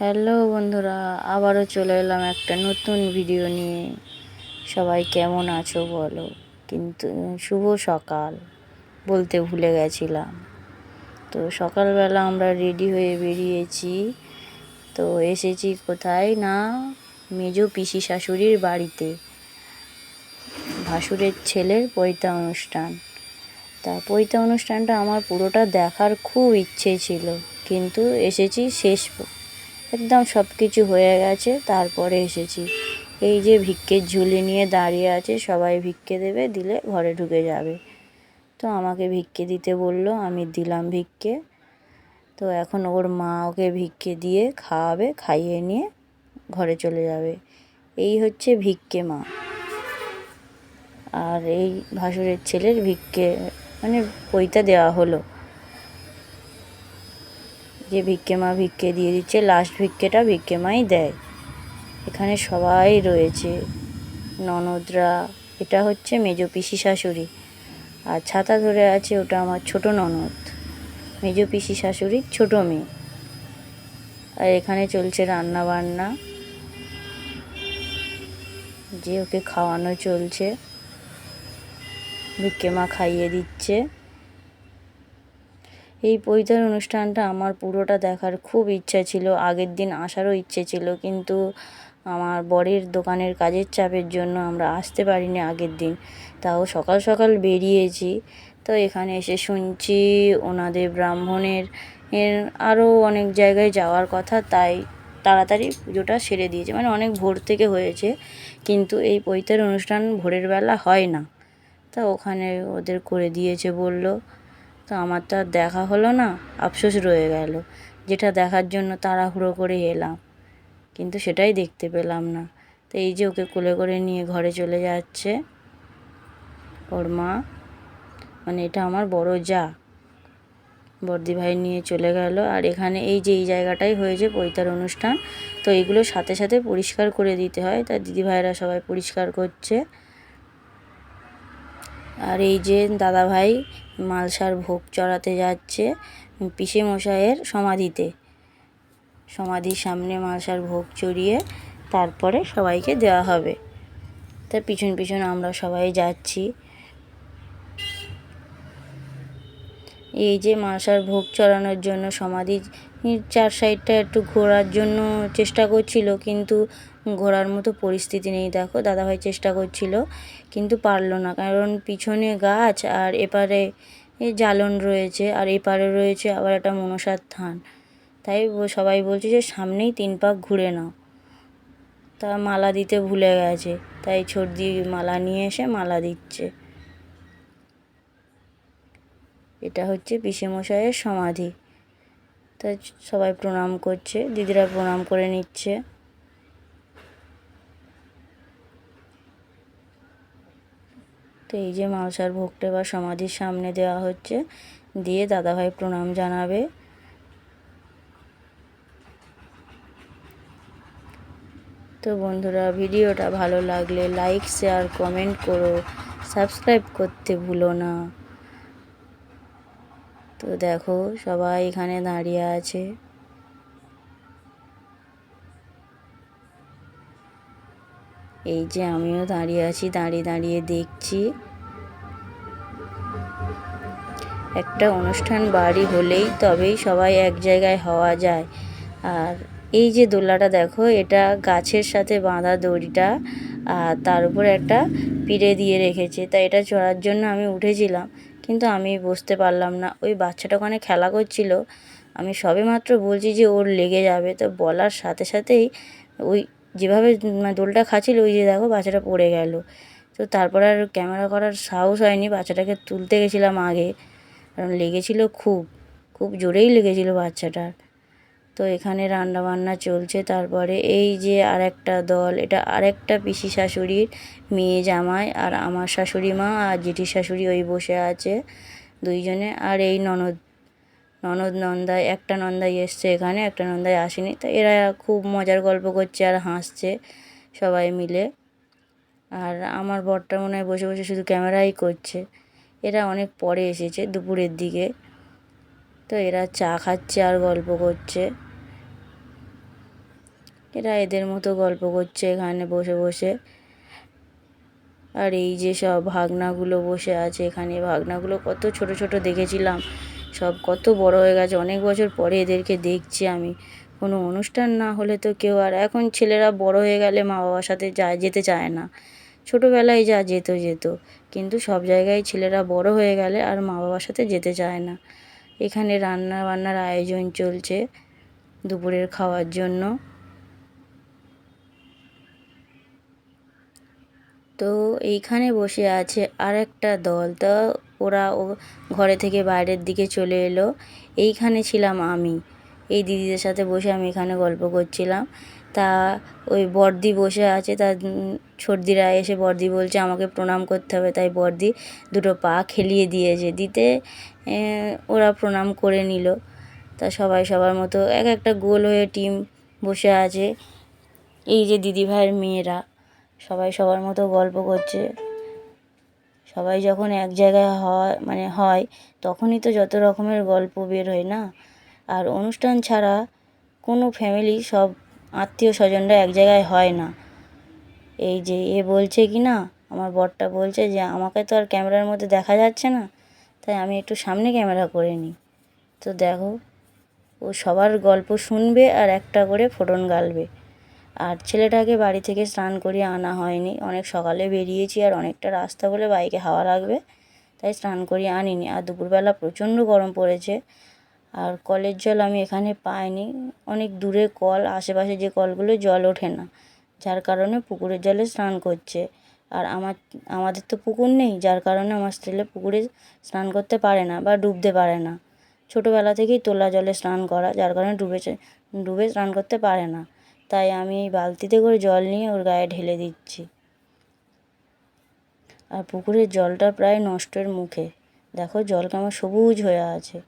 Hello বন্ধুরা, আবারও চলে এলাম একটা নতুন ভিডিও নিয়ে। সবাই কেমন আছো বলো? কিন্তু শুভ সকাল, বলতে ভুলে গেছিলাম। তো সকালবেলা আমরা রেডি হয়ে বেরিয়েছি। তো এসেছি কোথায় না? মেজো পিসি শাশুড়ির বাড়িতে। ভাসুরের ছেলের পৈতা অনুষ্ঠান। তা পৈতা অনুষ্ঠানটা আমার পুরোটা দেখার খুব ইচ্ছে ছিল, কিন্তু এসেছি শেষ একদম সব কিছু হয়ে গেছে, তারপরে এসেছি। এই যে ভিক্ষের ঝুলি নিয়ে দাঁড়িয়ে আছে, সবাই ভিক্ষে দেবে, দিলে ঘরে ঢুকে যাবে। তো আমাকে ভিক্ষে দিতে বলল, আমি দিলাম ভিক্ষে। তো এখন ওর মা ওকে ভিক্ষে দিয়ে খাওয়াবে, খাইয়ে নিয়ে ঘরে চলে যাবে। এই হচ্ছে ভিক্ষে মা। আর এই ভাসুরের ছেলের ভিক্ষে মানে পইতা দেওয়া হলো। যে ভিক্ষে মা ভিক্ষে দিয়ে দিচ্ছে লাস্ট ভিক্ষেটা ভিক্ষে মাই দেয়। এখানে সবাই রয়েছে, ননদরা, এটা হচ্ছে মেজ পিসি শাশুড়ি। আর ছাতা ধরে আছে ওটা আমার ছোট ননদ, মেজ পিসি শাশুড়ির ছোট মেয়ে। আর এখানে চলছে রান্না বান্না যে ওকে খাওয়ানো চলছে, ভিক্ষে মা খাইয়ে দিচ্ছে। এই পৈতার অনুষ্ঠানটা আমার পুরোটা দেখার খুব ইচ্ছা ছিল, আগের দিন আসারও ইচ্ছে ছিল, কিন্তু আমার বরের দোকানের কাজের চাপের জন্য আমরা আসতে পারিনি আগের দিন। তাও সকাল সকাল বেরিয়েছি, তো এখানে এসে শুনছি ওনাদের ব্রাহ্মণের, এর আরও অনেক জায়গায় যাওয়ার কথা, তাই তাড়াতাড়ি পুজোটা সেরে দিয়েছে। মানে অনেক ভোর থেকে হয়েছে, কিন্তু এই পৈতের অনুষ্ঠান ভোরের বেলা হয় না। তা ওখানে ওদের করে দিয়েছে বলল তো আমার তো আর দেখা হলো না, আফসোস রয়ে গেল। যেটা দেখার জন্য তাড়াহুড়ো করে এলাম, কিন্তু সেটাই দেখতে পেলাম না। তো এই যে ওকে কোলে করে নিয়ে ঘরে চলে যাচ্ছে ওর মা মানে এটা আমার বড় যা। বর্দি ভাই নিয়ে চলে গেল, আর এখানে এই যে এই জায়গাটাই হয়েছে পৈতার অনুষ্ঠান, তো এইগুলো সাথে সাথে পরিষ্কার করে দিতে হয়। তা দিদিভাইরা সবাই পরিষ্কার করছে। আর এই যে দাদা ভাই মালসার ভোগ চড়াতে যাচ্ছে পিসে মশাইয়ের সমাধিতে। সমাধির সামনে মালসার ভোগ চড়িয়ে তারপরে সবাইকে দেওয়া হবে। তার পিছন পিছন আমরা সবাই যাচ্ছি। এই যে মালসার ভোগ চড়ানোর জন্য সমাধি চার সাইডটা একটু ঘোরার জন্য চেষ্টা করছিল, কিন্তু ঘোরার মতো পরিস্থিতি নেই। দেখো, দাদাভাই চেষ্টা করছিল, কিন্তু পারল না, কারণ পিছনে গাছ আর এপারে জ্বালন রয়েছে, আর এপারে রয়েছে আবার একটা মনসার থান তাই সবাই বলছে যে, সামনেই তিন পাক ঘুরে নাও। তা মালা দিতে ভুলে গেছে, তাই ছর্দি মালা নিয়ে এসে মালা দিচ্ছে। এটা হচ্ছে পিসেমশাইয়ের সমাধি। তাই সবাই প্রণাম করছে, দিদিরা প্রণাম করে নিচ্ছে। তো এই যে মালসার ভোগটা বা সমাধির সামনে দেওয়া হচ্ছে, দিয়ে দাদাভাই প্রণাম জানাবে। তো বন্ধুরা, ভিডিওটা ভালো লাগলে লাইক, শেয়ার, কমেন্ট করো। সাবস্ক্রাইব করতে ভুলো না। তো দেখো সবাই এখানে দাঁড়িয়ে আছে। এই যে আমিও দাঁড়িয়ে আছি, দাঁড়িয়ে দাঁড়িয়ে দেখছি। একটা অনুষ্ঠান বাড়ি হলেই তবেই সবাই এক জায়গায় হওয়া যায়। আর এই যে দোলাটা দেখো, এটা গাছের সাথে বাঁধা দড়িটা, আর তার উপর একটা পিড়ে দিয়ে রেখেছে। তাই এটা চড়ার জন্য আমি উঠেছিলাম। কিন্তু আমি বুঝতে পারলাম না। ওই বাচ্চাটা ওখানে খেলা করছিল। আমি সবে মাত্র বলছি যে ওর লেগে যাবে। তো বলার সাথে সাথেই ওই যেভাবে মানে দোলটা খাচ্ছিল, ওই যে দেখো বাচ্চাটা পড়ে গেল। তো তারপর আর ক্যামেরা করার সাহস হয়নি, বাচ্চাটাকে তুলতে গেছিলাম আগে। কারণ লেগেছিল খুব খুব জোরেই লেগেছিল বাচ্চাটার। তো এখানে রান্না বান্না চলছে। তারপরে এই যে আরেকটা দল, এটা আরেকটা পিসি শাশুড়ির মেয়ে জামাই আর আমার শাশুড়ি মা আর জেঠি শাশুড়ি ওই বসে আছে দুইজনে। আর এই ননদ ননদ নন্দায় একটা নন্দাই এসছে এখানে, একটা নন্দাই আসেনি। তো এরা খুব মজার গল্প করছে আর হাসছে সবাই মিলে। আর আমার বরটা মনে হয় বসে বসে শুধু ক্যামেরাই করছে। এরা অনেক পরে এসেছে দুপুরের দিকে। তো এরা চা খাচ্ছে আর গল্প করছে। এরা এদের মতো গল্প করছে এখানে বসে বসে। আর এই যে সব ভাগনাগুলো বসে আছে এখানে, ভাগনাগুলো কত ছোট ছোট দেখেছিলাম। সব কত বড় হয়ে গেছে। অনেক বছর পরে এদেরকে দেখছি আমি। কোনো অনুষ্ঠান না হলে তো কেউ আর, এখন ছেলেরা বড় হয়ে গেলে মা বাবার সাথে যায় যেতে চায় না। ছোটোবেলায় যা যেত যেত। কিন্তু সব জায়গায় ছেলেরা বড় হয়ে গেলে আর মা বাবার সাথে যেতে চায় না। এখানে রান্না বান্নার আয়োজন চলছে দুপুরের খাওয়ার জন্য। তো এইখানে বসে আছে আর একটা দল। তো ওরা ও ঘরে থেকে বাইরের দিকে চলে এলো। এইখানে ছিলাম আমি। এই দিদিদের সাথে বসে আমি এখানে গল্প করছিলাম। তা ওই বর্দি বসে আছে। তা সর্দিরা এসে বর্দি বলছে, আমাকে প্রণাম করতে হবে। তাই বর্দি দুটো পা খেলিয়ে দিয়েছে। দিতে ওরা প্রণাম করে নিল। তা সবাই সবার মতো এক একটা গোল হয়ে টিম বসে আছে। এই যে দিদিভাইয়ের মেয়েরা। সবাই সবার মতো গল্প করছে। সবাই যখন এক জায়গায় হয় মানে হয়, তখনই তো যত রকমের গল্প বের হয় না? আর অনুষ্ঠান ছাড়া কোনো ফ্যামিলি সব আত্মীয় স্বজনরা এক জায়গায় হয় না। এই যে এ বলছে কি না, আমার বরটা বলছে যে, আমাকে তো আর ক্যামেরার মধ্যে দেখা যাচ্ছে না, তাই আমি একটু সামনে ক্যামেরা করে নিই। তো দেখো, ও সবার গল্প শুনবে আর একটা করে ফোটন গালবে। আর ছেলেটাকে বাড়ি থেকে স্নান করিয়ে আনা হয়নি। অনেক সকালে বেরিয়েছি আর অনেকটা রাস্তা বলে বাইকে হাওয়া লাগবে, তাই স্নান করিয়ে আনিনি। আর দুপুরবেলা প্রচণ্ড গরম পড়েছে আর কলের জল আমি এখানে পাইনি। অনেক দূরে কল, আশেপাশে যে কলগুলো জল ওঠে না, যার কারণে পুকুরের জলে স্নান করছে। আর আমার, আমাদের তো পুকুর নেই, যার কারণে আমার ছেলে পুকুরে স্নান করতে পারে না বা ডুবতে পারে না। ছোটোবেলা থেকেই তোলা জলে স্নান করা, যার কারণে ডুবেছে, ডুবে স্নান করতে পারে না। তাই আমি এই বালতিতে করে জল নিয়ে ওর গায়ে ঢেলে দিচ্ছি। আর পুকুরের জলটা প্রায় নষ্টের মুখে। দেখো জল কেমন সবুজ হয়ে আছে।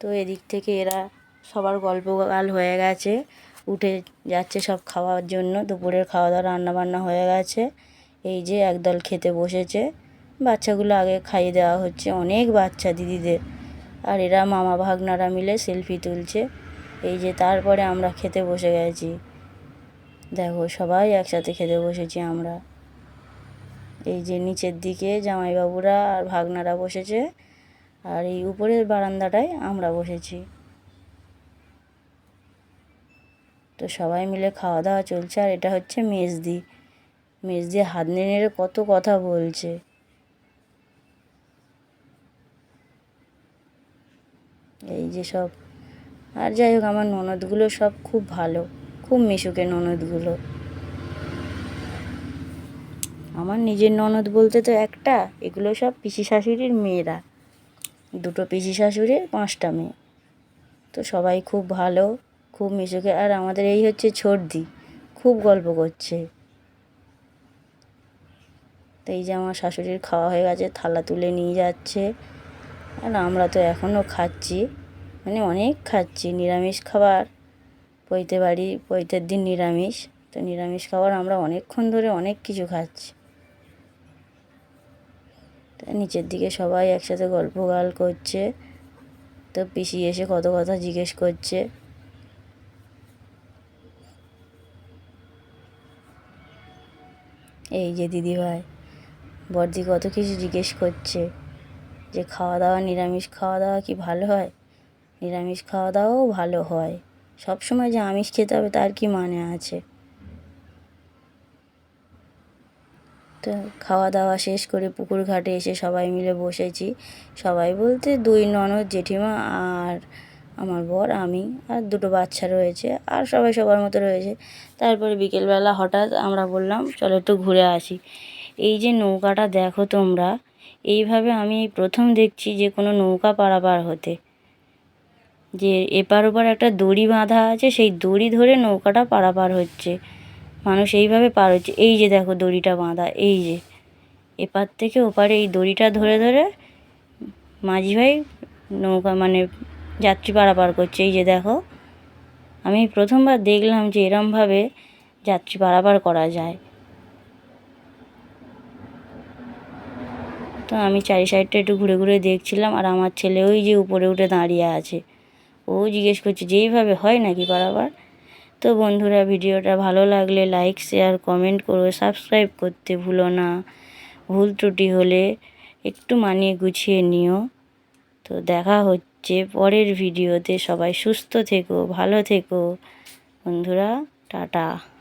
তো এদিক থেকে এরা সবার গল্প গাল হয়ে গেছে। উঠে যাচ্ছে সব খাওয়ার জন্য। দুপুরের খাওয়া দাওয়া রান্নাবান্না হয়ে গেছে। এই যে একদল খেতে বসেছে। বাচ্চাগুলো আগে খাইয়ে দেওয়া হচ্ছে। অনেক বাচ্চা দিদিদের। আর এরা মামা ভাগনারা মিলে সেলফি তুলছে। এই যে তারপরে আমরা খেতে বসে গেছি। দেখো, সবাই একসাথে খেতে বসেছি আমরা। এই যে নিচের দিকে জামাইবাবুরা আর ভাগনারা বসেছে, আর এই উপরের বারান্দাটায় আমরা বসেছি। তো সবাই মিলে খাওয়া দাওয়া চলছে, আর এটা হচ্ছে মেজদি। মেজদি হাত নেড়ে কত কথা বলছে। এই যে সব আর যাই হোক, আমার ননদগুলো সব খুব ভালো। খুব মিশুকে ননদগুলো। আমার নিজের ননদ বলতে তো একটা, এগুলো সব পিসি শাশুড়ির মেয়েরা। দুটো পিসি শাশুড়ির পাঁচটা মেয়ে। তো সবাই খুব ভালো, খুব মিশুকে। আর আমাদের এই হচ্ছে ছর্দি খুব গল্প করছে। তো এই যে আমার শাশুড়ির খাওয়া হয়ে গেছে, থালা তুলে নিয়ে যাচ্ছে। আর আমরা তো এখনও খাচ্ছি। মানে অনেক খাচ্ছি, নিরামিষ খাবার পৈতে বাড়ি পৈতের দিন নিরামিষ। তো নিরামিষ খাবার আমরা অনেকক্ষণ ধরে অনেক কিছু খাচ্ছি। তো নিচের দিকে সবাই একসাথে গল্প গাল করছে। তো পিসি এসে কত কথা জিজ্ঞেস করছে। এই যে দিদিভাই বর্দি কত কিছু জিজ্ঞেস করছে। যে খাওয়া দাওয়া, নিরামিষ খাওয়া দাওয়া কি ভালো হয়? নিরামিষ খাওয়া দাওয়াও ভালো হয়। সব সময় যে আমিষ খেতে হবে তার কি মানে আছে? তো খাওয়া দাওয়া শেষ করে পুকুর ঘাটে এসে সবাই মিলে বসেছি। সবাই বলতে দুই ননদ জেঠিমা আর আমার বর, আমি আর দুটো বাচ্চা রয়েছে আর সবাই সবার মতো রয়েছে। তারপরে বিকেলবেলা হঠাৎ আমরা বললাম, চলো একটু ঘুরে আসি। এই যে নৌকাটা দেখো তোমরা, এইভাবে আমি প্রথম দেখছি যে কোনো নৌকা পারাপার হতে। যে এপার ওপার একটা দড়ি বাঁধা আছে, সেই দড়ি ধরে নৌকাটা পারাপার হচ্ছে। মানুষ এইভাবে পার হচ্ছে। এই যে দেখো দড়িটা বাঁধা, এই যে। এপার থেকে ওপারে এই দড়িটা ধরে ধরে মাঝি ভাই নৌকা মানে যাত্রী পারাপার করছে। এই যে দেখো, আমি প্রথমবার দেখলাম যে এরমভাবে যাত্রী পারাপার করা যায়। তো আমি চারি সাইডটা একটু ঘুরে ঘুরে দেখছিলাম আর আমার ছেলে ওই যে উপরে উঠে দাঁড়িয়ে আছে। ও জিজ্ঞেস করছে যেইভাবে হয় নাকি বরাবর? তো বন্ধুরা, ভিডিওটা ভালো লাগলে লাইক শেয়ার কমেন্ট করো সাবস্ক্রাইব করতে ভুলো না। ভুল ত্রুটি হলে একটু মানিয়ে গুছিয়ে নিও। তো দেখা হচ্ছে পরের ভিডিওতে। সবাই সুস্থ থেকো, ভালো থেকো। বন্ধুরা, টাটা।